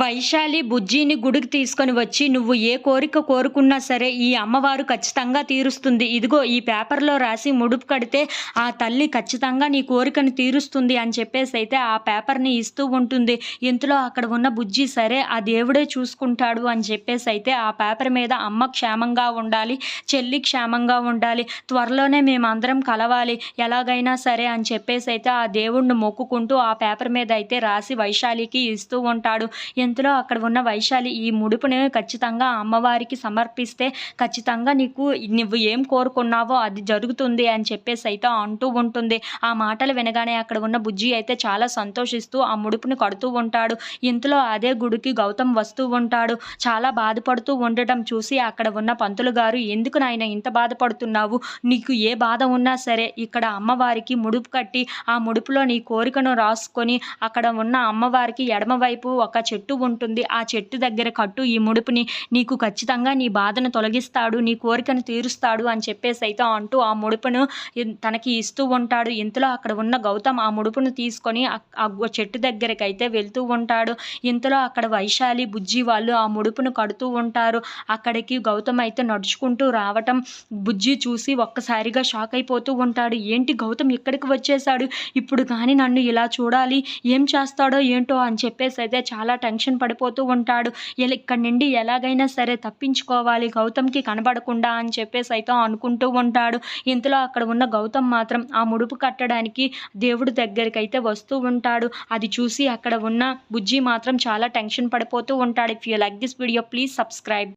వైశాలి బుజ్జిని గుడికి తీసుకొని వచ్చి నువ్వు ఏ కోరిక కోరుకున్నా సరే ఈ అమ్మవారు ఖచ్చితంగా తీరుస్తుంది. ఇదిగో ఈ పేపర్లో రాసి ముడుపు కడితే ఆ తల్లి ఖచ్చితంగా నీ కోరికను తీరుస్తుంది అని చెప్పేసి అయితే ఆ పేపర్ని ఇస్తూ ఉంటుంది. ఇంతలో అక్కడ ఉన్న బుజ్జి సరే ఆ దేవుడే చూసుకుంటాడు అని చెప్పేసి అయితే ఆ పేపర్ మీద అమ్మ క్షేమంగా ఉండాలి చెల్లి క్షేమంగా ఉండాలి త్వరలోనే మేమందరం కలవాలి ఎలాగైనా సరే అని చెప్పేసి అయితే ఆ దేవుణ్ణి మొక్కుకుంటూ ఆ పేపర్ మీద అయితే రాసి వైశాలికి ఇస్తూ ఉంటాడు. జయంతిలో అక్కడ ఉన్న వైశాలి ఈ ముడుపుని ఖచ్చితంగా అమ్మవారికి సమర్పిస్తే ఖచ్చితంగా నీకు నువ్వు ఏం కోరుకున్నావో అది జరుగుతుంది అని చెప్పేసి అయితే అంటూ ఉంటుంది. ఆ మాటలు వినగానే అక్కడ ఉన్న బుజ్జి అయితే చాలా సంతోషిస్తూ ఆ ముడుపుని కడుతూ ఉంటాడు. ఇంతలో అదే గుడికి గౌతమ్ వస్తూ ఉంటాడు. చాలా బాధపడుతూ ఉండటం చూసి అక్కడ ఉన్న పంతులు గారు ఎందుకు నాయన ఇంత బాధపడుతున్నావు? నీకు ఏ బాధ ఉన్నా సరే ఇక్కడ అమ్మవారికి ముడుపు కట్టి ఆ ముడుపులో నీ కోరికను రాసుకొని అక్కడ ఉన్న అమ్మవారికి ఎడమవైపు ఒక చెట్టు ఉంటుంది. ఆ చెట్టు దగ్గర కట్టు ఈ ముడుపుని నీకు ఖచ్చితంగా నీ బాధను తొలగిస్తాడు నీ కోరికను తీరుస్తాడు అని చెప్పేసి అయితే అంటూ ఆ ముడుపును తనకి ఇస్తూ ఉంటాడు. ఇంతలో అక్కడ ఉన్న గౌతమ్ ఆ ముడుపును తీసుకొని ఆ- చెట్టు దగ్గరికి అయితే వెళ్తూ ఉంటాడు. ఇంతలో అక్కడ వైశాలి బుజ్జి వాళ్ళు ఆ ముడుపును కడుతూ ఉంటారు. అక్కడికి గౌతమ్ అయితే నడుచుకుంటూ రావటం బుజ్జి చూసి ఒక్కసారిగా షాక్ అయిపోతూ ఉంటాడు. ఏంటి గౌతమ్ ఇక్కడికి వచ్చేసాడు ఇప్పుడు కానీ నన్ను ఇలా చూడాలి? ఏం చేస్తాడో ఏంటో? అని చెప్పేసి అయితే చాలా టెన్షన్ టెన్షన్ పడిపోతూ ఉంటాడు. ఇలా ఇక్కడి నుండి ఎలాగైనా సరే తప్పించుకోవాలి. గౌతమ్కి కనబడకుండా అని చెప్పేసి అయితే అనుకుంటూ ఉంటాడు. ఇంతలో అక్కడ ఉన్న గౌతమ్ మాత్రం ఆ ముడుపు కట్టడానికి దేవుడి దగ్గరికి అయితే వస్తూ ఉంటాడు. అది చూసి అక్కడ ఉన్న బుజ్జి మాత్రం చాలా టెన్షన్ పడిపోతూ ఉంటాడు. If you like this video please subscribe